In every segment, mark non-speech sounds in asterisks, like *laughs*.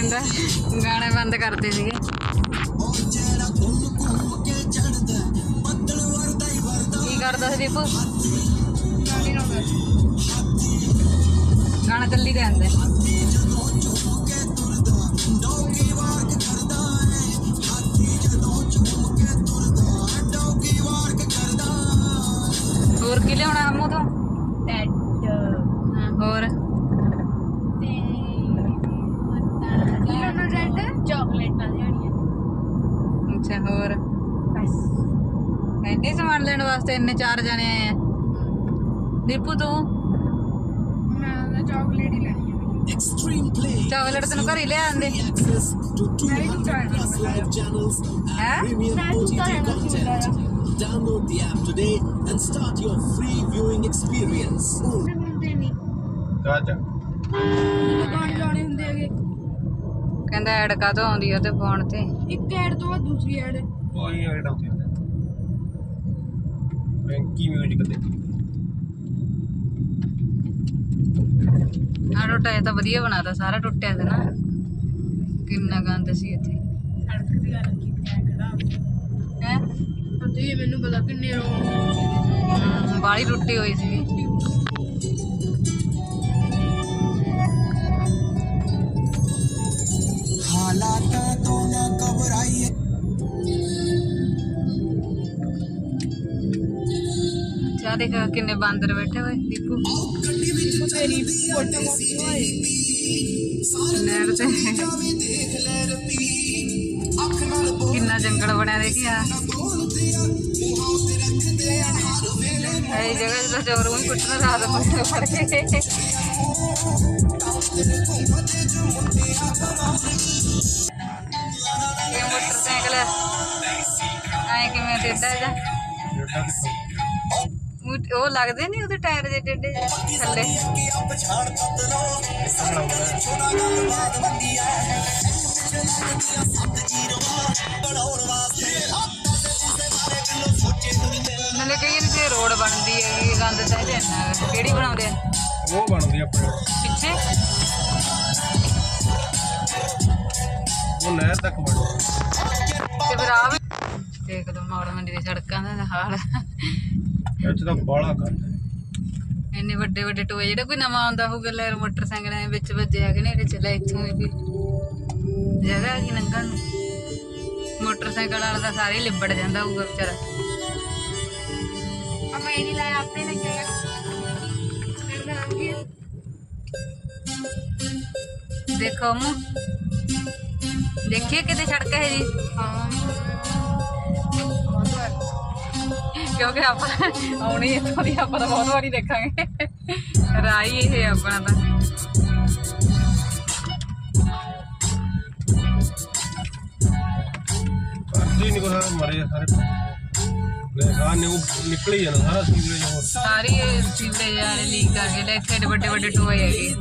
ਜਾਂਦਾ। ਗਾਣੇ ਬੰਦ ਕਰਦੇ ਸੀਗੇ। ਕੀ ਕਰਦਾ ਸੀ ਦੀਪੂ? ਗਾਣਾ ਚੱਲੀ ਜਾਂਦਾ। ਹੋਰ ਕੀ ਲਿਆਉਣਾ ਅੰਮੂ ਤੋਂ? ਬੈਡ ਹੋਰ ਤੇ ਲੈਣਾ ਰੈਡ ਚਾਕਲੇਟਾਂ ਲੈਣੀਆਂ ਅੱਛਾ ਹੋਰ ਬਸ ਇੰਨੇ ਸਮਾਨ ਲੈਣ ਵਾਸਤੇ ਇੰਨੇ ਚਾਰ ਜਣੇ ਆਏ ਆ ਦੀਪੂ ਤੂੰ ਮੈਂ ਤਾਂ ਚਾਕਲੇਟ ਹੀ ਲੈਣੀ ਹੈ Extreme play. ਚਾਕਲੇਟ ਤੈਨੂੰ ਘਰ ਹੀ ਲਿਆ ਆਂਦੇ Access to two Very good hundred plus time. live channels and Huh? premium Very good OTT time. content. Download the app today and start your free viewing experience. ਹੁੰਦੇ ਨਹੀਂ ਕਾਜ ਗਾਣੇ ਲਾਉਣੇ ਹੁੰਦੇ ਹੈਗੇ ਕਹਿੰਦਾ ਐਡ ਕਾਹਤੋਂ ਆਉਂਦੀ ਆ ਤੇ ਫੋਨ ਤੇ। ਇੱਕ ਐਡ ਤੋਂ ਬਾਅਦ ਦੂਸਰੀ ਐਡ ਕੋਈ ਐਡ ਆਉਂਦੀ ਹੈ ਬੈਂਕੀ ਮਿਊਜ਼ਿਕ ਤੇ। ਆ ਟੁੱਟਾ ਇਹ ਤਾਂ ਵਧੀਆ ਬਣਾਤਾ ਸਾਰਾ ਟੁੱਟਿਆ ਸੀ ਨਾ। ਕਿੰਨਾ ਗੰਦ ਸੀ ਇੱਥੇ। ਸੜਕ ਦੀ ਗੱਲ ਕੀਤੀ ਹੈ ਕਿਹੜਾ ਹੈ? ਤੇ ਮੈਨੂੰ ਪਤਾ ਕਿੰਨੇ ਰੋਣ ਬਾਲੀ ਟੁੱਟੀ ਹੋਈ ਸੀ। ਚਾਹ ਦੇਖ ਕਿੰਨੇ ਬਾਂਦਰ ਬੈਠੇ ਹੋਏ ਦੀਪੂ ਤੇਰੀ ਫੋਟੋ ਮੋਟੀ ਨਹਿਰ ਤੇ ਕਿੰਨਾ ਜੰਗਲ ਬਣਿਆ ਦੇਖੀ ਆ ਇਹ ਜਗ੍ਹਾ ਜਿੱਦਾਂ ਚੋਰ ਵੀ ਕੁੱਟਣਾ ਰਾਤ ਨੂੰ ਫੜ ਕੇ ਇਹ ਮੋਟਰਸਾਈਕਲ ਉਹ- ਲੱਗਦੇ ਨਹੀਂ ਉਹਦੇ ਟਾਇਰ ਦੇ ਜਿਹੇ ਥੱਲੇ? ਨਾਲੇ ਕਈ ਨੇ ਰੋਡ ਬਣਦੀ ਹੈ ਗੰਦ ਤਾਂ ਇਹਦੇ ਇੰਨਾ। ਕਿਹੜੀ ਬਣਾਉਂਦੇ ਆ? ਉਹ ਬਣਦੀ ਆਪਣੇ। ਪਿੱਛੇ? ਉਹ ਨਹਿਰ ਤੱਕ ਬਣਦੀ ਤੇ ਫਿਰ ਆ ਦੇਖ ਲਓ ਮੌੜ ਮੰਡੀ ਦੀ ਸੜਕਾਂ ਦਾ ਹਾਲ। ਤਾਂ ਬਾਲਾ ਇੰਨੇ ਵੱਡੇ ਵੱਡੇ ਟੋਏ ਜਿਹੜਾ ਕੋਈ ਨਵਾਂ ਆਉਂਦਾ ਹੋਊਗਾ ਲੈ ਮੋਟਰਸਾਈਕਲਾਂ ਦੇ ਵਿੱਚ ਵੱਜੇ ਹੈਗੇ ਨੇ ਇਹਦੇ ਚਲੇ ਇੱਥੋਂ ਵੀ। ਜਗ੍ਹਾ ਹੈਗੀ ਲੰਘਣ ਨੂੰ। ਮੋਟਰਸਾਈਕਲ ਵਾਲਾ ਤਾਂ ਸਾਰੇ ਲਿਬੜ ਜਾਂਦਾ ਹੋਊਗਾ ਵਿਚਾਰਾ। ਆ ਮੈਂ ਨਹੀਂ ਲਾਇਆ ਆਪਣੇ ਲੱਗਿਆ ਕੀ ਹੈ ਦੇਖੋ ਮੂੰ ਦੇਖੀਏ ਕਿਤੇ ਸੜਕ ਹੈ ਜੀ। ਹਾਂ। ਕਿਉਂਕਿ ਆਪਾਂ ਆਉਣੀ ਇੱਥੋਂ ਦੀ ਆਪਾਂ ਤਾਂ ਬਹੁਤ ਵਾਰੀ ਦੇਖਾਂਗੇ। ਰਾਈ ਇਹ ਆਪਣਾ ਤਾਂ। ਕਰਦੀ ਨਹੀਂ ਮਰੇ ਆ ਸਾਰੇ। ਗਾਂ ਨੇ ਉਹ ਨਿਕਲੀ ਜਾਣਾ ਸਾਰਾ ਸੀਵਰੇਜ ਹੋਰ ਸਾਰੀ ਇਹ ਸੀਵਰੇਜ ਵਾਲੇ ਲੀਕ ਕਰਕੇ ਲੈ ਇੱਥੇ ਵੱਡੇ ਵੱਡੇ ਟੋਏ ਹੈਗੇ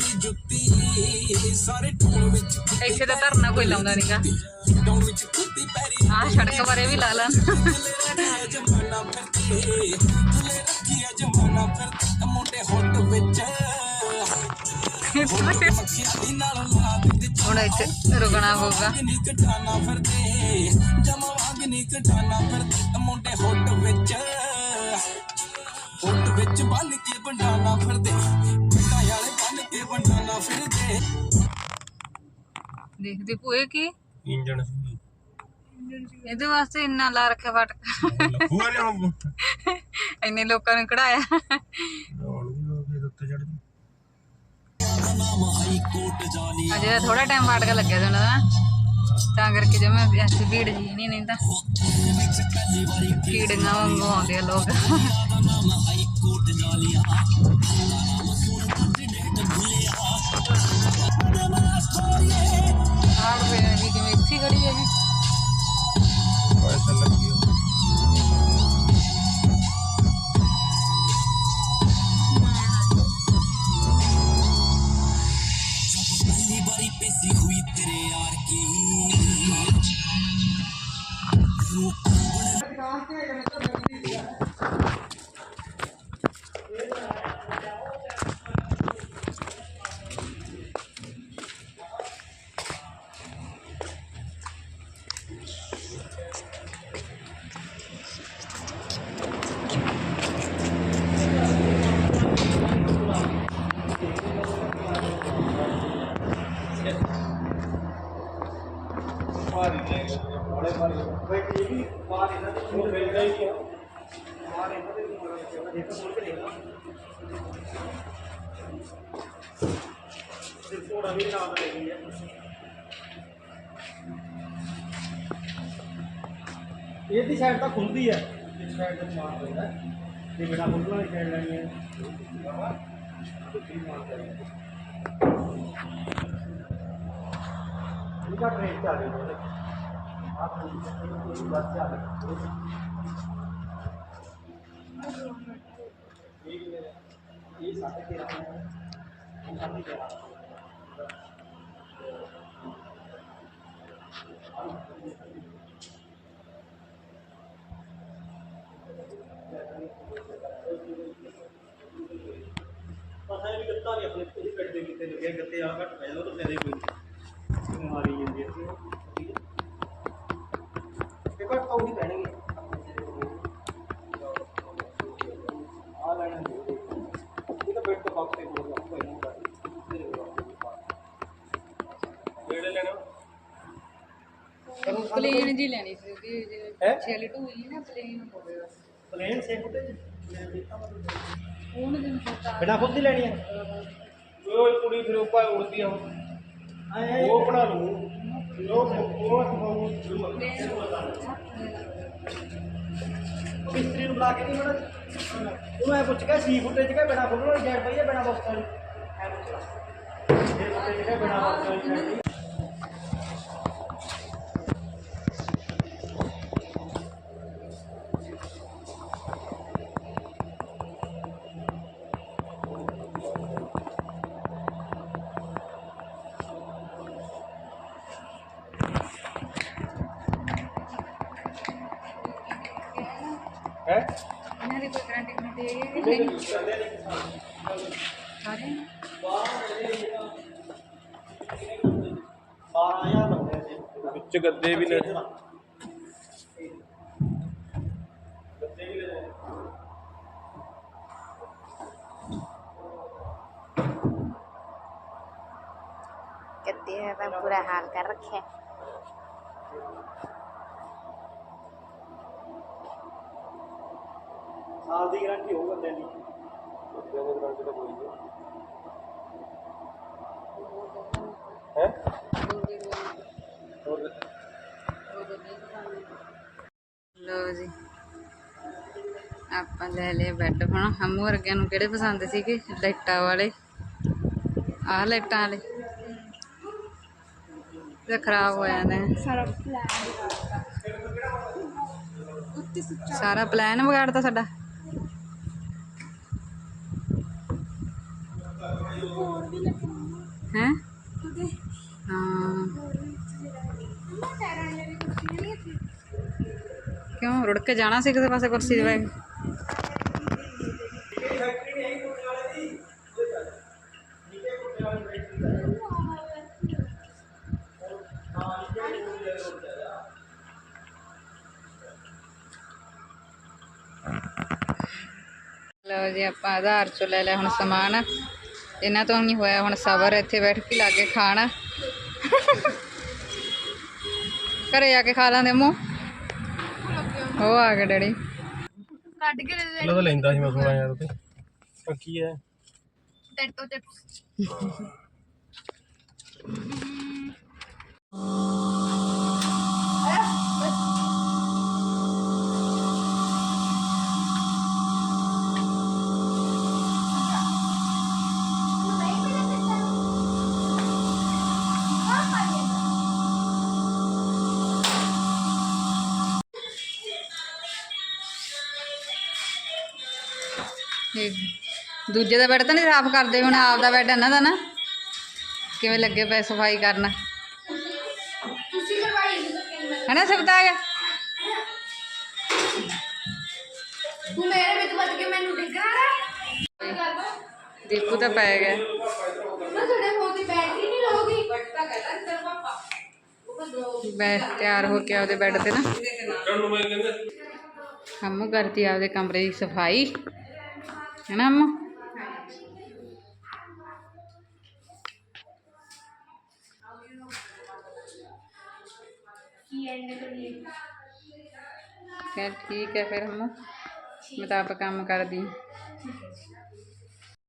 ਇੱਥੇ ਤਾਂ ਧਰਨਾ ਕੋਈ ਲਾਉਂਦਾ ਨਹੀਂਗਾ ਆਹ ਸੜਕ ਬਾਰੇ ਵੀ ਲਾ ਲੈਣ ਹੁਣ *laughs* ਇੱਥੇ ਰੁਕਣਾ ਪਊਗਾ ਹੁੱਟ ਵਿੱਚ ਬੰਨ ਕੇ ਬੰਡਾਣਾ ਫਿਰਦੇ ਪਿੰਡਾਂ ਵਾਲੇ ਬੰਨ ਕੇ ਬੰਡਾਣਾ ਫਿਰਦੇ ਦੇਖਦੇ ਪੂਏ ਕੀ? ਇੰਜਣ ਇਹਦੇ ਵਾਸਤੇ ਇੰਨਾ ਲਾ ਰੱਖਿਆ ਫਟਕ। ਇੰਨੇ ਲੋਕਾਂ ਨੂੰ ਕਢਾਇਆ ਆਉਣਗੇ ਉਹ ਫਿਰ ਉੱਤੇ ਚੜ ਜੀ ਅਜੇ ਥੋੜਾ ਟਾਈਮ ਫਾਟਕ ਲੱਗਿਆ ਸੀ ਉਹਨਾਂ ਦਾ ਤਾਂ ਕਰਕੇ ਜਮੇ ਐਸੀ ਭੀੜ ਜੀ ਨਹੀਂ ਨਹੀਂ ਤਾਂ ਕੀੜੀਆਂ ਵਾਂਗੂ ਆਉਂਦੇ ਆ ਲੋਕ। ਤੇਰੇ ਯਾਰ ਕੀ ਤੇ ਥੋੜਾ ਵੀ ਨਾਲ ਲੱਗੀ ਹੈ ਇਹਦੀ ਸਾਈਡ ਤਾਂ ਖੁੱਲਦੀ ਹੈ ਇਸ ਸਾਈਡ ਤੇ ਮਾਰ ਦਿੰਦਾ। ਜੇ ਬਿਨਾ ਖੁੱਲਣ ਵਾਲੀ ਸਾਈਡ ਲੈਣੀ ਹੈ ਦੂਜੀ ਮਾਰ ਇਹਦਾ ਟ੍ਰੇਨ ਚੱਲ ਆ ਗਈ ਆਪ ਨੂੰ ਬੱਸ ਚ ਆ ਹੈ ਇਹ ਸਾਡੇ ਤੇ ਆ ਪਤਾ ਨਹੀਂ ਕਿੱਦਾਂ ਨਹੀਂ ਆਪਣੇ ਤੁਸੀਂ ਪਿੰਡ ਦੇ ਕਿਤੇ ਲੱਗੇ ਗੱਤੇ ਆ ਘਟ ਪਲੇਨ ਜੀ ਲੈਣੀ ਸੀ ਉਹਦੀ ਹੈਂ? ਛੇਲੀ ਢੂਈ ਨਾ ਪਲੇਨ ਪਲੇਨ ਸੇ ਫੁੱਟੇ ਮੈਂ ਦੇਖਾਂ ਉਹਨੂੰ ਦਿਨ ਪਤਾ ਬਿਨਾ ਖੁਦ ਦੀ ਲੈਣੀ ਹੈ ਉਹ ਕੁੜੀ ਫਿਰ ਉੱਪਰ ਉੜਦੀ ਆ ਉਹ ਉਹ ਬਣਾ ਲੂ ਉਹ ਉਹ ਮਿਸਤਰੀ ਨੂੰ ਬੁਲਾ ਕੇ ਨਹੀਂ ਬਣਾ ਉਹਨੂੰ ਐ ਪੁੱਛ ਕੇ ਸੀ ਫੁੱਟੇ ਚ ਕਿ ਬਿਨਾ ਖੁੱਲਣ ਜੈਟ ਪਈ ਹੈ ਬਿਨਾ ਬਾਕਸ ਵਾਲੀ? ਐ ਪੁੱਛ ਲਾ ਇਹ ਫੁੱਟੇ ਚ ਕਿ ਬਿਨਾ ਬਾਕਸ ਵਾਲੀ ਜੈਟ ਪਈ। ਹੈ ਵਿੱਚ ਗੱਦੇ ਵੀ ਲੈ ਗੱਦੇ ਵੀ ਲੈ ਗੱਦੇ ਦਾ ਤਾਂ ਬੁਰਾ ਹਾਲ ਕਰ ਰੱਖਿਆ ਸਾਲ ਦੀ ਗਾਰੰਟੀ ਹੋਊ ਗੱਦੇ ਦੀ। ਗੱਦੇ ਦੀ ਗਾਰੰਟੀ ਤਾਂ ਕੋਈ ਨਹੀਂ। ਹੈ? ਹੋਰ ਲੋ ਜੀ। ਆਪਾਂ ਲੈ ਲਏ ਬੈੱਡ ਹੁਣ। ਹਮ ਵਰਗਿਆਂ ਨੂੰ ਕਿਹੜੇ ਪਸੰਦ ਸੀਗੇ? ਲਾਈਟਾਂ ਵਾਲੇ? ਆਹ ਲਾਈਟਾਂ ਵਾਲੇ। ਤੇ ਖਰਾਬ ਹੋ ਜਾਂਦੇ ਨੇ। ਸਾਰਾ ਪਲਾਨ ਸਾਰਾ ਪਲਾਨ ਵਿਗਾੜਤਾ ਸਾਡਾ। ਹੋਰ ਵੀ ਲੱਗਣਾ ਹੈ? ਹਾਂ। ਕਿਉਂ? ਰੁੜ ਕੇ ਜਾਣਾ ਸੀ ਕਿਸੇ ਪਾਸੇ ਕੁਰਸੀ ਦੇ ਬੈਗ ਲਓ ਜੀ ਆਪਾਂ ਆਧਾਰ ਚੋਂ ਲੈ ਲਿਆ ਹੁਣ ਸਮਾਨ। ਇਹਨਾਂ ਤੋਂ ਨਹੀਂ ਹੋਇਆ ਹੁਣ ਸਬਰ ਇੱਥੇ ਬੈਠ ਕੇ ਲਾ ਕੇ ਖਾਣਾ। ਘਰੇ ਆ ਕੇ ਖਾ ਲਾਂਦੇ ਮੂੰਹ। ਉਹ ਆ ਗਿਆ ਡੈਡੀ। ਕੱਢ ਕੇ ਦੇ ਪਹਿਲਾਂ ਤਾਂ ਲੈਂਦਾ ਸੀ ਮੈਂ 16000 ਤੇ ਆ ਕੀ ਹੈ? ਟੈਟੋ ਚਿਪਸ। ਦੂਜੇ ਦਾ ਬੈੱਡ ਤਾਂ ਨਹੀਂ ਸਾਫ਼ ਕਰਦੇ ਹੁਣ ਆਪ ਦਾ ਬੈੱਡ ਇਹਨਾਂ ਦਾ ਨਾ। ਕਿਵੇਂ ਲੱਗੇ ਪਏ ਸਫ਼ਾਈ ਕਰਨਾ? ਤੁਸੀਂ ਕਰਵਾਈ ਹਨਾ ਸਬਤਾ ਆ? ਤੂੰ ਮੇਰੇ ਵਿੱਚ ਵੱਜ ਕੇ ਮੈਨੂੰ ਡਿੱਗਾ ਦੀਪੂ ਤਾਂ ਪੈ ਗਿਆ। ਮੈਂ ਤੁਹਾਡੇ ਫੋਨ ਦੀ ਬੈਟਰੀ ਨਹੀਂ ਰਹੂਗੀ। ਬੱਟਾ ਕਹਿੰਦਾ ਤੇਰਾ ਪਾਪਾ ਬੈ ਤਿਆਰ ਹੋ ਕੇ ਆਪਦੇ ਬੈੱਡ ਤੇ ਨਾ। ਨੂੰ ਮੈਂ ਕਹਿੰਦਾ। ਹਮ ਕਰਤੀ ਆਪਦੇ ਕਮਰੇ ਦੀ ਸਫ਼ਾਈ। ஏன்னா அம்மா खैर ठीक है फिर हम मुताबिक काम कर दी